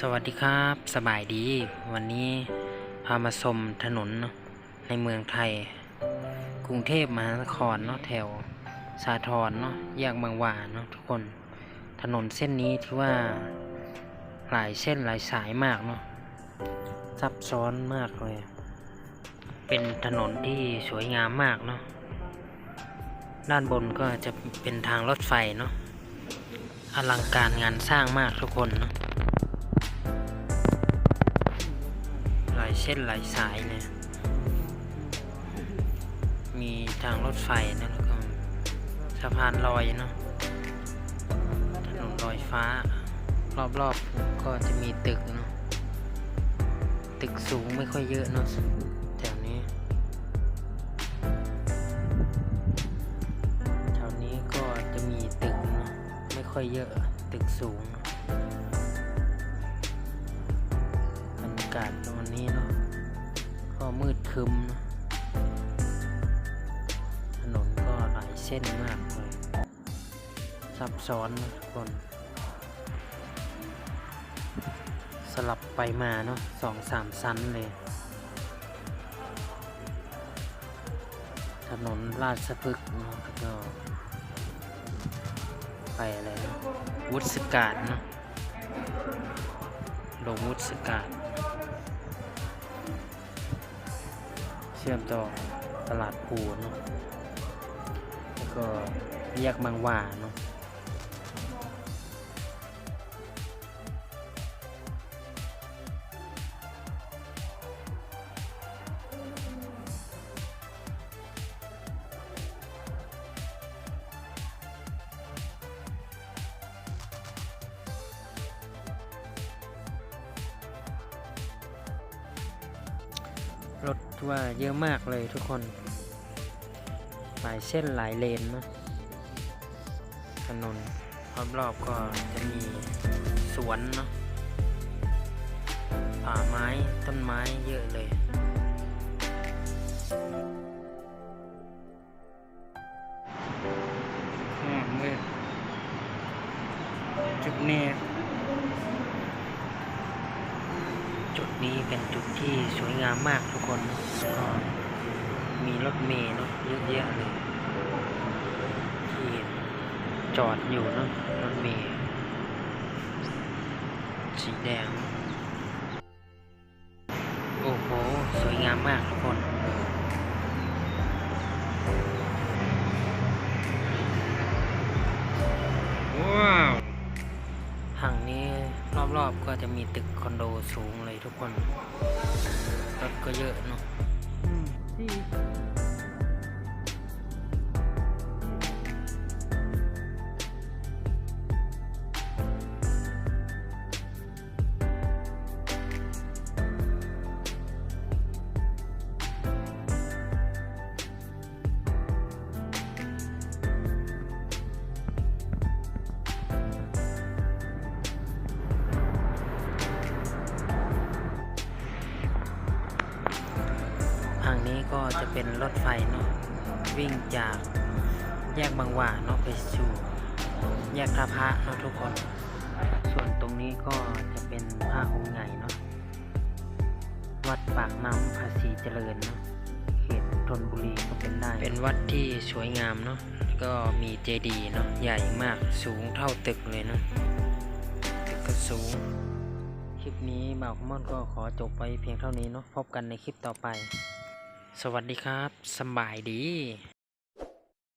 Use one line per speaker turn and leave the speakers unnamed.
สวัสดีครับสบายดี วันนี้พามาชมถนนในเมืองไทย กรุงเทพมหานครเนาะแถวสาทรเนาะแยกบางหวาเนาะทุกคนถนนเส้นนี้ที่ว่าหลายเส้นหลายสายมากเนาะซับซ้อนมากเลย เป็นถนนที่สวยงามมากเนาะด้านบนก็จะเป็นทางรถไฟเนาะอลังการงานสร้างมากทุกคนเนาะายเส้นหลายสายเนี่ยมีทางรถไฟนะแล้วก็สะพานลอยเนาะถนนลอยฟ้า รอบๆก็จะมีตึกเนาะตึกสูงไม่ค่อยเยอะเนาะแถวนี้แถวนี้ก็จะมีตึกเนาะไม่ค่อยเยอะตึกสูงบรรยากาศตรงนี้เนาะ มืดคึมนะถนนก็หลายเส้นมากเลยซับซ้อนนะทุกคน สลับไปมาเนาะสองสามชั้นเลย ถนนราชพฤกษ์เนาะก็ไปอะไรนะวุฒสกาดเนาะลงวุฒสกาด ชื่อมต่อตลาดภูเนาะแล้วก็แยกบางหว่าเนาะ รถว่าเยอะมากเลยทุกคน หลายเส้นหลายเลนนะถนนรอบๆก็จะมีสวนเนาะป่าไม้ต้นไม้เยอะเลยอ่ามืดจุดนี้ จุดนี้เป็นจุดที่สวยงามมากทุกคนก็มีรถเมล์เนาะเยอะแยะเลยที่จอดอยู่เนาะรถเมล์สีแดง โอ้โห สวยงามมากทุกคนว้าวทางนี้ รอบๆก็จะมีตึกคอนโดสูงเลยทุกคนรถก็เยอะเนาะท จะเป็นรถไฟเนาะวิ่งจากแยกบางหว่าเนาะไปสู่แยกท่าพระเนาะทุกคน ส่วนตรงนี้ก็จะเป็นพระองค์ใหญ่เนาะวัดปากน้ำภาษีเจริญเนาะเขตธนบุรีก็เป็นได้ เป็นวัดที่สวยงามเนาะก็มีเจดีย์เนาะใหญ่มากสูงเท่าตึกเลยเนาะตึกก็สูง คลิปนี้บ่าวขมอนก็ขอจบไปเพียงเท่านี้เนาะพบกันในคลิปต่อไป สวัสดีครับสบายดี